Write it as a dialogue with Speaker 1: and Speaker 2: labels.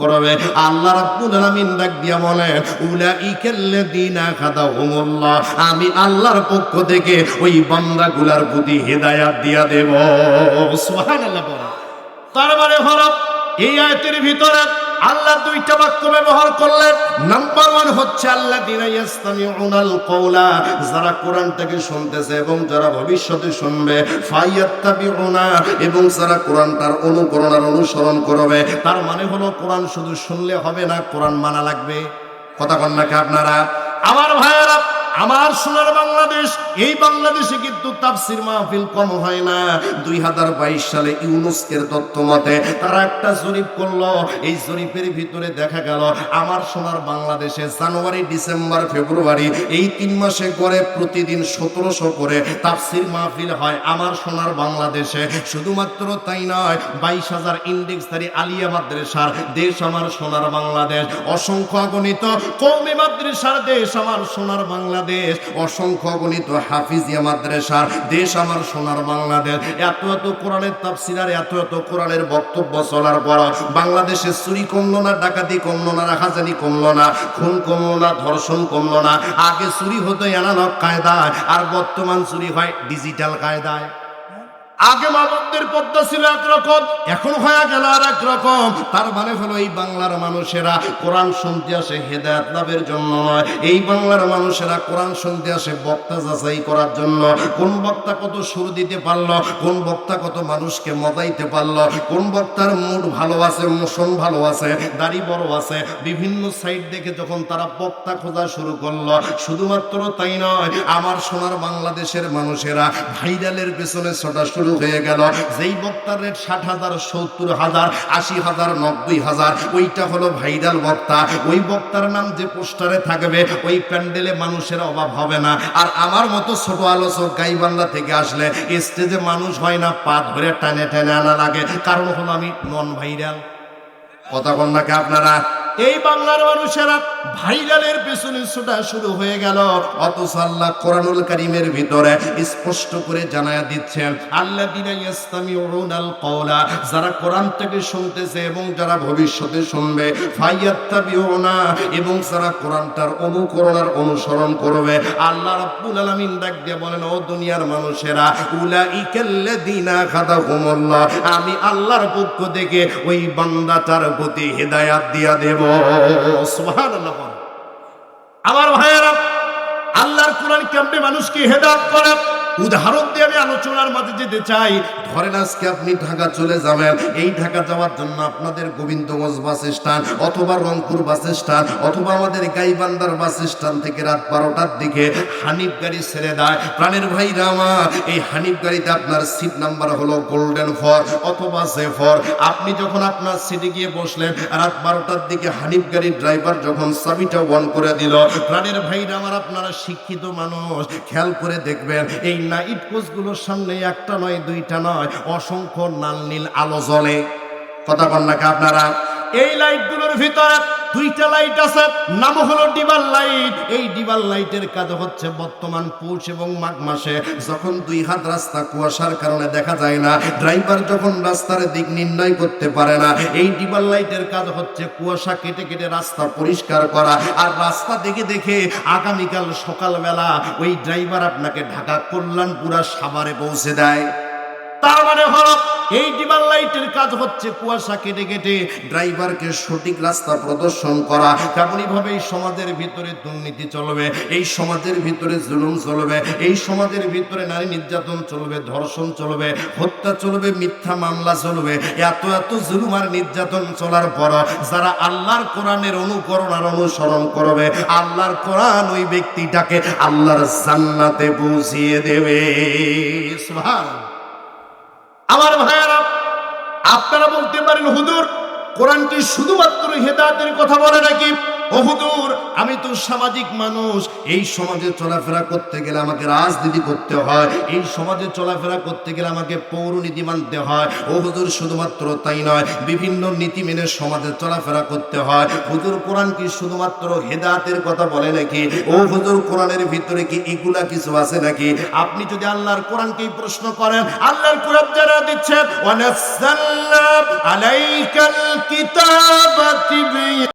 Speaker 1: করবে। আল্লাহ রাব্বুল আলামিন ডাক দিয়া উলাইকাল্লাযীনা হাদাহুমুল্লাহ আমি আল্লাহর পক্ষ থেকে ওই বান্দাগুলার প্রতি হেদায়াত দিয়া দেব। সুবহানাল্লাহ তার মানে হলো, এই আয়াতের ভিতরে আল্লাহ দুইটা বাক্য ব্যবহার করলেন। নাম্বার ওয়ান হচ্ছে আল্লাহ যারা কোরআনটাকে শুনতেছে এবং যারা ভবিষ্যতে শুনবে। এবং যারা কোরআনটার অনুকরণ আর অনুসরণ করবে। তার মানে হলো, কোরআন শুধু শুনলে হবে না, কোরআন মানা লাগবে। কথা কন নাকি আপনারা? আমার ভাইয়েরা আমার সোনার বাংলাদেশ, এই বাংলাদেশে কিন্তু তাফসির মাহফিল কম হয় না। দুই হাজার বাইশ সালে ইউনুস্কের তথ্য মতে তারা একটা জরিপ করল, এই জরিপের ভিতরে দেখা গেল, আমার সোনার বাংলাদেশে জানুয়ারি, ডিসেম্বর, ফেব্রুয়ারি, এই তিন মাসে করে প্রতিদিন সতেরোশো করে তাফসির মাহফিল হয় আমার সোনার বাংলাদেশে। শুধুমাত্র তাই নয়, বাইশ হাজার ইন্ডেক্সধারী আলিয়া মাদ্রাসার দেশ আমার সোনার বাংলাদেশ। অসংখ্য গণিত কৌমি মাদ্রাসার দেশ আমার সোনার বাংলাদেশ। অসংখ্য গণিত হাফিজিয়া মাদ্রাসার দেশ আমার সোনার বাংলাদেশ। এত এত কোরআনের তাফসিরার এত এত কোরআনের বক্তব্য চলার পর বাংলাদেশে চুরি কমলো না, ডাকাতি কমলো না রাখাজানি কমলো না, খুন কমলো না, ধর্ষণ কমলো না। আগে চুরি হতো এনালক কায়দায়, আর বর্তমান চুরি হয় ডিজিটাল কায়দায়। আগে মানবদের পদ্মা ছিল একরকম এখন হয়ে গেল আর একরকম তার মানে হলো এই বাংলার মানুষেরা কোরআন শুনতে আসে হেদায়ত লাভের জন্য নয়। এই বাংলার মানুষেরা কোরআন শুনতে আসে বক্তা যাচাই করার জন্য। কোন বক্তা কত সুর দিতে পারল, কোন বক্তা কত মানুষকে মজাইতে পারল, কোন বক্তার মুড ভালো আছে, মোশন ভালো আছে, দাড়ি বড় আছে। বিভিন্ন সাইড দেখে যখন তারা বক্তা খোঁজা শুরু করল, শুধুমাত্র তাই নয়, আমার সোনার বাংলাদেশের মানুষেরা ভাইরালের পেছনে ছোটা শুরু হয়ে গেল। যেই বক্তার রেট ষাট হাজার, সত্তর হাজার, আশি হাজার, নব্বই হাজার, ওইটা হলো ভাইরাল বক্তা। ওই বক্তার নাম যে পোস্টারে থাকবে, ওই প্যান্ডেলে মানুষের অভাব হবে না। আর আমার মতো ছোট আলোচক গাইবান্ধা থেকে আসলে স্টেজে মানুষ হয় না, পা ধরে টানে টানে আনা লাগে। কারণ হলো আমি নন ভাইরাল কথা কন নাকি আপনারা? এই বাংলার মানুষেরা ভাইরালের পেছনে ছোটা শুরু হয়ে গেল। অথচ আল্লাহ কোরআনুল কারিমের ভিতরে স্পষ্ট করে জানায়া দিচ্ছেন আল্লাহ দিনাইয়াস্তামিউনাল কওলা যারা কোরআন থেকে শুনতেছে এবং যারা ভবিষ্যতে শুনবে ফাইয়াত্তাবিউনা এবং যারা কোরআনটার অনুকরণ আর অনুসরণ করবে। আল্লাহ রাব্বুল আলামিন ডাক দিয়ে বলেন, ও দুনিয়ার মানুষেরা, উলাইকাল্লাযিনা খাদাহুমুল্লাহ আমি আল্লাহর পক্ষ থেকে ওই বান্দাটার প্রতি হেদায়াত দিয়া দেব। আমার ভাইয়েরা আল্লাহর কোরআন কেমনে মানুষকে হেদায়ত করে? উদাহরণ দিয়ে আমি আলোচনার মাঝে যেতে চাই। ধরেন আজকে আপনি ঢাকা চলে যাবেন। এই ঢাকা যাওয়ার জন্য আপনাদের গোবিন্দগঞ্জ বাস স্ট্যান্ড অথবা রংপুর বাস স্ট্যান্ড অথবা আমাদের গাইবান্দার বাস স্ট্যান্ড থেকে রাত বারোটার দিকে হানিফ গাড়ি ছেড়ে দেয়। প্রাণের ভাই রামা এই হানিফ গাড়িতে আপনার সিট নাম্বার হলো গোল্ডেন ফর অথবা জে ফর আপনি যখন আপনার সিটে গিয়ে বসলেন, রাত বারোটার দিকে হানিফ গাড়ির ড্রাইভার যখন চাবিটা অন করে দিল, প্রাণের ভাইরা আমার, আপনারা শিক্ষিত মানুষ, খেয়াল করে দেখবেন, এই নাইট পোস্টগুলোর সামনে একটা নয়, দুইটা নয়। অসংখ্য নাল নীল আলো জ্বলে। কথা নাকি আপনারা? এই লাইটগুলোর ভিতরে দুইটা লাইট আছে, নাম হলো ডিবাল লাইট এই ডিবাল লাইটের কাজ হচ্ছে বর্তমান পৌষ এবং মাঘ মাসে। যখন দুই হাত রাস্তা কুয়াশার কারণে দেখা যায় না ড্রাইভার যখন রাস্তার দিক নির্ণয় করতে পারে না, এই ডিবাল লাইটের কাজ হচ্ছে কুয়াশা কেটে কেটে রাস্তা পরিষ্কার করা। আর রাস্তা দেখে দেখে আগামীকাল সকালবেলা ওই ড্রাইভার আপনাকে ঢাকা কল্যাণপুরা সাভারে পৌঁছে দেয়। এই ডিবার লাইটের কাজ হচ্ছে কুয়াশা কেটে কেটে ড্রাইভারকে সঠিক রাস্তা প্রদর্শন করা। তেমনই ভাবে এই সমাজের ভিতরে দুর্নীতি চলবে, এই সমাজের ভিতরে জুলুম চলবে, এই সমাজের ভিতরে নারী নির্যাতন চলবে, ধর্ষণ চলবে, হত্যা চলবে, মিথ্যা মামলা চলবে, এত এত জুলুম আর নির্যাতন চলার পর যারা আল্লাহর কোরআনের অনুকরণ আর অনুসরণ করবে, আল্লাহর কোরআন ওই ব্যক্তিটাকে আল্লাহর জান্নাতে পৌঁছিয়ে দেবে। সুবহানাল্লাহ আমার ভাইয়ারা আপনারা বলতে পারেন হুদুর কোরআনটি শুধুমাত্র হেদায়তের কথা বলে নাকি? ও আমি তো সামাজিক মানুষ। এই সমাজে চলাফেরা করতে গেলে আমাকে রাজনীতি করতে হয়। এই সমাজে চলাফেরা করতে গেলে আমাকে পৌরনীতি মানতে হয়। ও হুজুর, শুধুমাত্র তাই নয়, বিভিন্ন নীতি মেনে সমাজে চলাফেরা করতে হয়। হুজুর, কোরআন কি শুধুমাত্র হেদাতের কথা বলে নাকি? ও হুজুর, কোরআনের ভিতরে কি এগুলা কিছু আছে নাকি? আপনি যদি আল্লাহর কোরআনকেই প্রশ্ন করেন, আল্লাহর কোরআন যারা কিতাবাতি